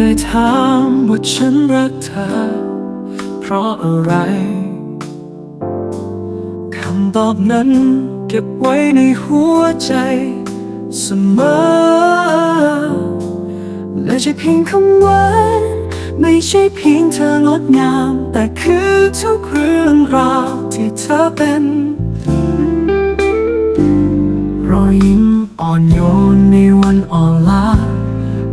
เคยถามว่าฉันรักเธอ เพราะอะไร คำตอบนั้นเก็บไว้ในหัวใจเสมอ และใช่เพียงคำหวานไม่ใช่เพียงเธองดงาม แต่คือทุกเรื่องราวที่เธอเป็น รอยยิ้มอ่อนโยนในวันอ่อน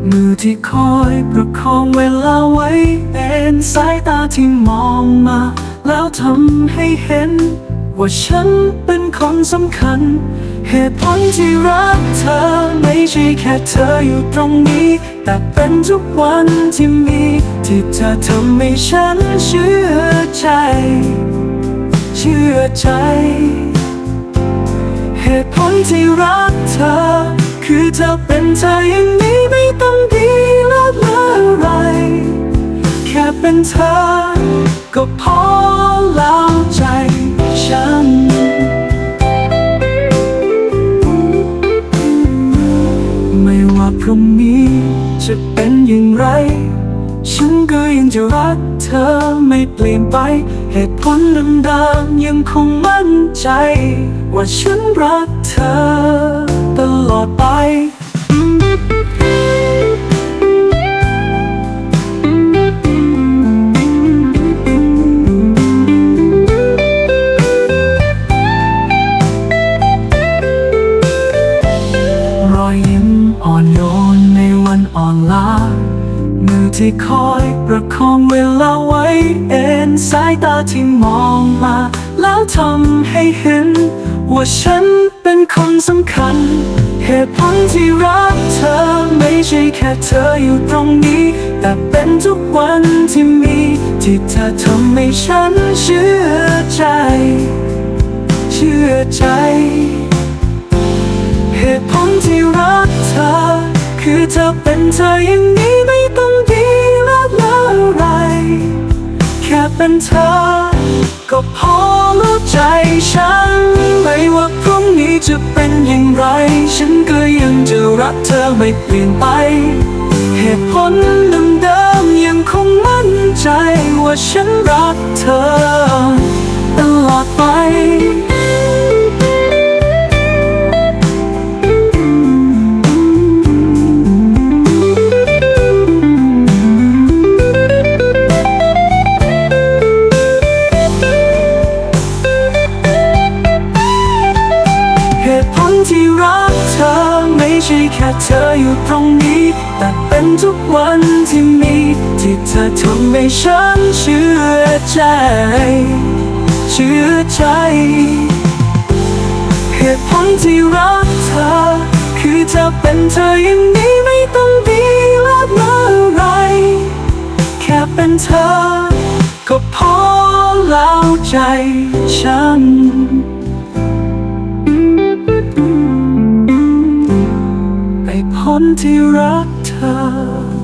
มือที่คอยประคองเวลาไว้ เป็นสายตาที่มองมา แล้วทำให้เห็น ว่าฉันเป็นคนสำคัญ เหตุผลที่รักเธอไม่ใช่แค่เธออยู่ตรงนี้ แต่เป็นทุกวันที่มี ที่เธอทำให้ฉันเชื่อใจ เชื่อใจ เหตุผลที่รักเธอ คือเธอเป็นเธออย่างนี้ พรุ่งนี้จะเป็นอย่างไร ฉันก็ยังจะรักเธอไม่เปลี่ยนไป เหตุผลเดิมๆยังคงมั่นใจ ว่าฉันรักเธอตลอดไป อ่อนโยนในวันอ่อนล้ามือที่คอยประคองเวลาไว้เอ็นสายตาที่มองมา แล้วทำให้เห็น ว่าฉันเป็นคนสำคัญ เหตุผลที่รักเธอไม่ใช่แค่เธออยู่ตรงนี้ แต่เป็นทุกวันที่มี ที่เธอทำให้ฉันเชื่อใจ เชื่อใจเหตุผล คือเธอเป็นเธออย่างนี้ไม่ต้องดีเลิศอะไร แค่เป็นเธอ ก็พอรู้ใจฉัน ไม่ว่าพรุ่งนี้จะเป็นอย่างไร ฉันก็ยังจะรักเธอไม่เปลี่ยนไป เหตุผลเดิมๆยังคงมั่นใจว่าฉันรักเธอ ตลอดไป รักเธอไม่ใช่แค่เธออยู่ตรงนี้ แต่เป็นทุกวันที่มี ที่เธอทำให้ฉันเชื่อใจ เชื่อใจ เหตุผลที่รักเธอ คือเธอเป็นเธออย่างนี้ไม่ต้องดีเลิศอไร แค่เป็นเธอ ก็พอแล้วใจฉัน คนที่รักเธอ